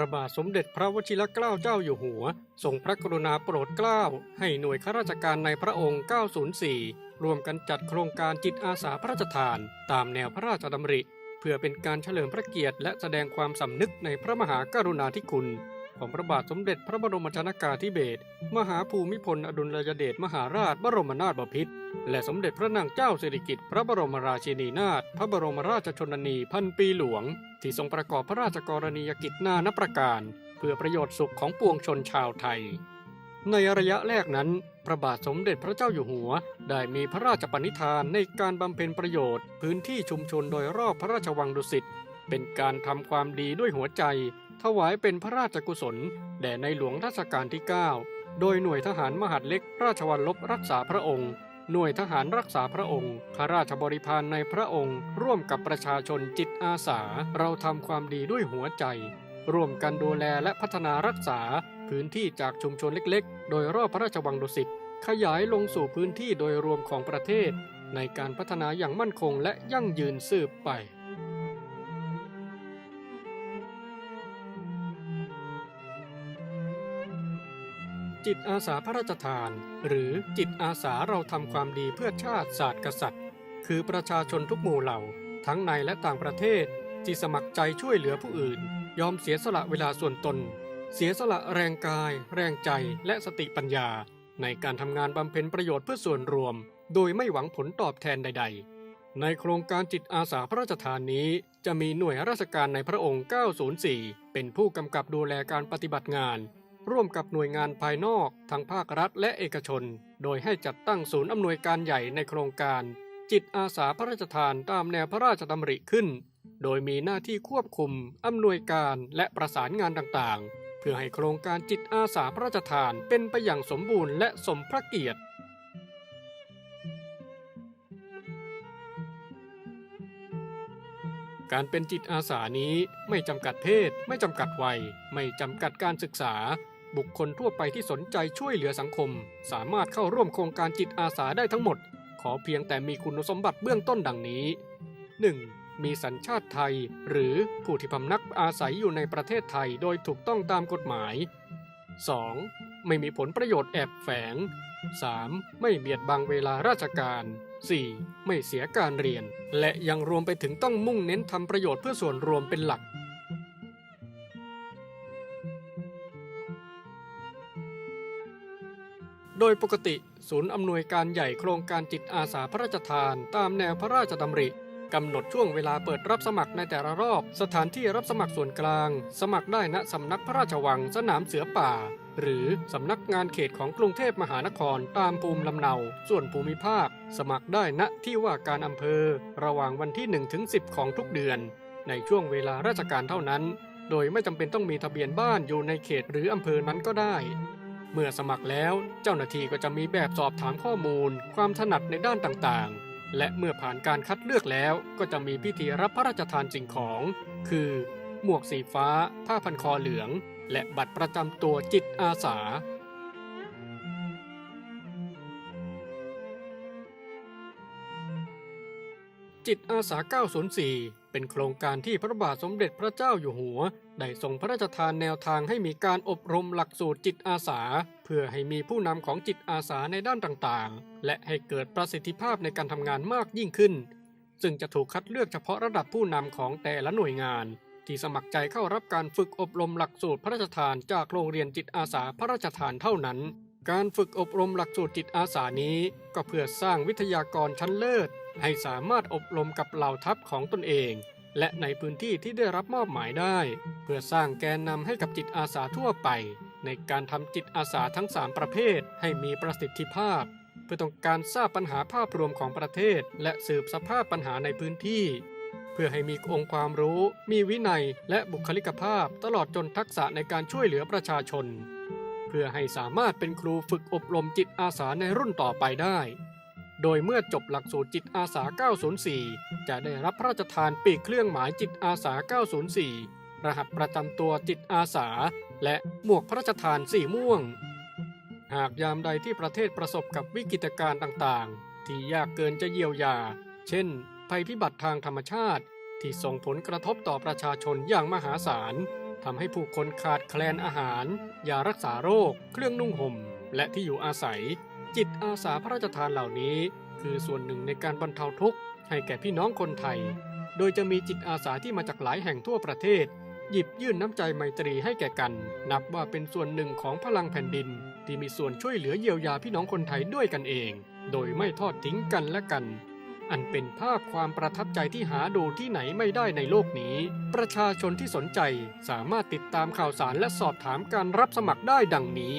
ระบาทสมเด็จพระวชิรเกล้าเจ้าอยู่หัว ทรงพระกรุณาโปรดเกล้า ให้หน่วยข้าราชการในพระองค์ 904 รวมกันจัดโครงการจิตอาสาพระราชทาน ตามแนวพระราชดำริ เพื่อเป็นการเฉลิมพระเกียรติและแสดงความสำนึกในพระมหากรุณาธิคุณ ของพระบาทสมเด็จพระบรมชนากาธิเบศรมหาภูมิพลอดุลยเดชมหาราชบรมนาถบพิตรและสมเด็จพระนางเจ้าสิริกิติ์พระบรมราชินีนาถพระบรมราชชนนีพันปีหลวง ที่ทรงประกอบพระราชกรณียกิจนานับประการ เพื่อประโยชน์สุขของปวงชนชาวไทย ในระยะแรกนั้นพระบาทสมเด็จพระเจ้าอยู่หัว ได้มีพระราชปณิธานในการบำเพ็ญประโยชน์ พื้นที่ชุมชนโดยรอบพระราชวังดุสิตเป็นการทำความดีด้วยหัวใจ ถวายเป็นพระราชกุศล แด่ในหลวงรัชกาลที่ 9 โดยหน่วยทหารมหาดเล็กราชวัลลบรักษาพระองค์ หน่วยทหารรักษาพระองค์ ข้าราชบริพารในพระองค์ ร่วมกับประชาชนจิตอาสา เราทำความดีด้วยหัวใจ ร่วมกันดูแลและพัฒนารักษาพื้นที่จากชุมชนเล็กๆ โดยรอบพระราชวังดุสิต ขยายลงสู่พื้นที่โดยรวมของประเทศ ในการพัฒนาอย่างมั่นคงและยั่งยืนสืบไป จิตอาสาพระราชทาน หรือจิตอาสาเราทำความดีเพื่อชาติศาสตร์กษัตริย์ คือประชาชนทุกหมู่เหล่า ทั้งในและต่างประเทศที่สมัครใจช่วยเหลือผู้อื่น ยอมเสียสละเวลาส่วนตน เสียสละแรงกาย แรงใจและสติปัญญา ในการทำงานบำเพ็ญประโยชน์เพื่อส่วนรวม โดยไม่หวังผลตอบแทนใด ๆ ในโครงการจิตอาสาพระราชทานนี้จะมีหน่วยราชการในพระองค์ 904 เป็นผู้กำกับดูแลการปฏิบัติงาน ร่วมกับหน่วยงานภายนอกทั้งภาครัฐและเอกชน โดยให้จัดตั้งศูนย์อำนวยการใหญ่ในโครงการ จิตอาสาพระราชทานตามแนวพระราชดำริขึ้น โดยมีหน้าที่ควบคุมอำนวยการและประสานงานต่างๆ เพื่อให้โครงการจิตอาสาพระราชทานเป็นไปอย่างสมบูรณ์และสมพระเกียรติการเป็นจิตอาสานี้ไม่จำกัดเพศ ไม่จำกัดวัย ไม่จำกัดการศึกษา บุคคลทั่วไปที่สนใจช่วยเหลือสังคม สามารถเข้าร่วมโครงการจิตอาสาได้ทั้งหมด ขอเพียงแต่มีคุณสมบัติเบื้องต้นดังนี้ 1. มีสัญชาติไทย หรือผู้ที่พำนักอาศัยอยู่ในประเทศไทยโดยถูกต้องตามกฎหมาย 2. ไม่มีผลประโยชน์แอบแฝง 3. ไม่เบียดบังเวลาราชการ 4. ไม่เสียการเรียน และยังรวมไปถึงต้องมุ่งเน้นทำประโยชน์เพื่อส่วนรวมเป็นหลัก โดยปกติ ศูนย์อำนวยการใหญ่โครงการจิตอาสาพระราชทาน ตามแนวพระราชดำริกำหนดช่วงเวลาเปิดรับสมัครในแต่ละรอบ สถานที่รับสมัครส่วนกลาง สมัครได้ณสำนักพระราชวังสนามเสือป่า หรือสำนักงานเขตของกรุงเทพมหานครตามภูมิลำเนา ส่วนภูมิภาค สมัครได้ณที่ว่าการอำเภอ ระหว่างวันที่1ถึง10 ของทุกเดือน ในช่วงเวลาราชการเท่านั้น โดยไม่จำเป็นต้องมีทะเบียนบ้านอยู่ในเขตหรืออำเภอนั้นก็ได้ เมื่อสมัครแล้วเจ้าหน้าที่ก็จะมีแบบสอบถามข้อมูล ความถนัดในด้านต่างๆ และเมื่อผ่านการคัดเลือกแล้วก็จะมีพิธีรับพระราชทานสิ่งของ คือ หมวกสีฟ้า ผ้าพันคอเหลือง และบัตรประจำตัวจิตอาสาจิตอาสา 904 เป็นโครงการที่พระบาทสมเด็จพระเจ้าอยู่หัว ได้ทรงพระราชทานแนวทางให้มีการอบรมหลักสูตรจิตอาสา เพื่อให้มีผู้นำของจิตอาสาในด้านต่างๆ และให้เกิดประสิทธิภาพในการทำงานมากยิ่งขึ้น ซึ่งจะถูกคัดเลือกเฉพาะระดับผู้นำของแต่ละหน่วยงาน ที่สมัครใจเข้ารับการฝึกอบรมหลักสูตรพระราชทานจากโรงเรียนจิตอาสาพระราชทานเท่านั้น การฝึกอบรมหลักสูตรจิตอาสานี้ก็เพื่อสร้างวิทยากรชั้นเลิศ ให้สามารถอบรมกับเหล่าทัพของตนเอง และในพื้นที่ที่ได้รับมอบหมายได้ เพื่อสร้างแกนนำให้กับจิตอาสาทั่วไป ในการทำจิตอาสาทั้ง 3 ประเภท ให้มีประสิทธิภาพ เพื่อต้องการทราบปัญหาภาพรวมของประเทศ และสืบสภาพปัญหาในพื้นที่ เพื่อให้มีองค์ความรู้ มีวินัย และบุคลิกภาพ ตลอดจนทักษะในการช่วยเหลือประชาชน เพื่อให้สามารถเป็นครูฝึกอบรมจิตอาสาในรุ่นต่อไปได้ โดยเมื่อจบหลักสูตรจิตอาสา 904 จะได้รับพระราชทานปีกเครื่องหมายจิตอาสา 904 รหัสประจำตัวจิตอาสา และหมวกพระราชทานสีม่วง หากยามใดที่ประเทศประสบกับวิกฤตการณ์ต่างๆ ที่ยากเกินจะเยียวยา เช่น ภัยพิบัติทางธรรมชาติ ที่ส่งผลกระทบต่อประชาชนอย่างมหาศาล ทำให้ผู้คนขาดแคลนอาหารยารักษาโรค เครื่องนุ่งห่ม และที่อยู่อาศัย จิตอาสาพระราชทานเหล่านี้ คือส่วนหนึ่งในการบรรเทาทุกข์ให้แก่พี่น้องคนไทย โดยจะมีจิตอาสาที่มาจากหลายแห่งทั่วประเทศ หยิบยื่นน้ำใจไมตรีให้แก่กัน นับว่าเป็นส่วนหนึ่งของพลังแผ่นดิน ที่มีส่วนช่วยเหลือเยียวยาพี่น้องคนไทยด้วยกันเอง โดยไม่ทอดทิ้งกันและกัน อันเป็นภาพความประทับใจที่หาดูที่ไหนไม่ได้ในโลกนี้ ประชาชนที่สนใจสามารถติดตามข่าวสารและสอบถามการรับสมัครได้ดังนี้